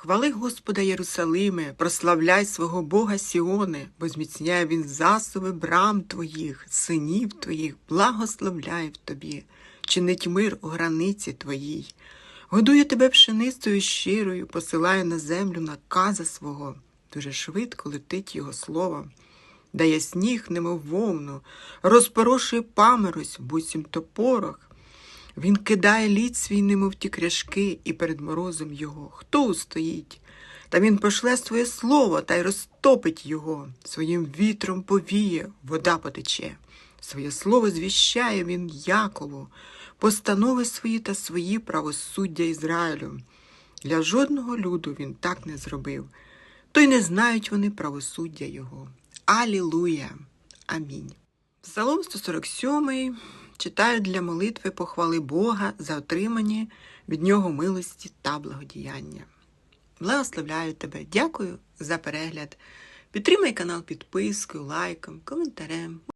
Хвали Господа Єрусалиме, прославляй свого Бога Сіоне, бо зміцняє він засоби брам твоїх, синів твоїх, благословляє в тобі, чинить мир у границі твоїй. Годує тебе пшеницею щирою, посилає на землю наказа свого. Дуже швидко летить його слово. Дає сніг, немов вовну, розпорошує паморозь, буцімто порох. Він кидає лід свій, немов ті кряшки, і перед морозом його. Хто устоїть? Та він пошле своє слово та й розтопить його, своїм вітром повіє, вода потече. Своє слово звіщає він Якову, постанови свої та свої правосуддя Ізраїлю. Для жодного люду він так не зробив, то й не знають вони правосуддя його. Алілуя! Амінь. Псалом 147 читаю для молитви похвали Бога за отримані від нього милості та благодіяння. Благословляю тебе, дякую за перегляд. Підтримай канал підпискою, лайком, коментарем.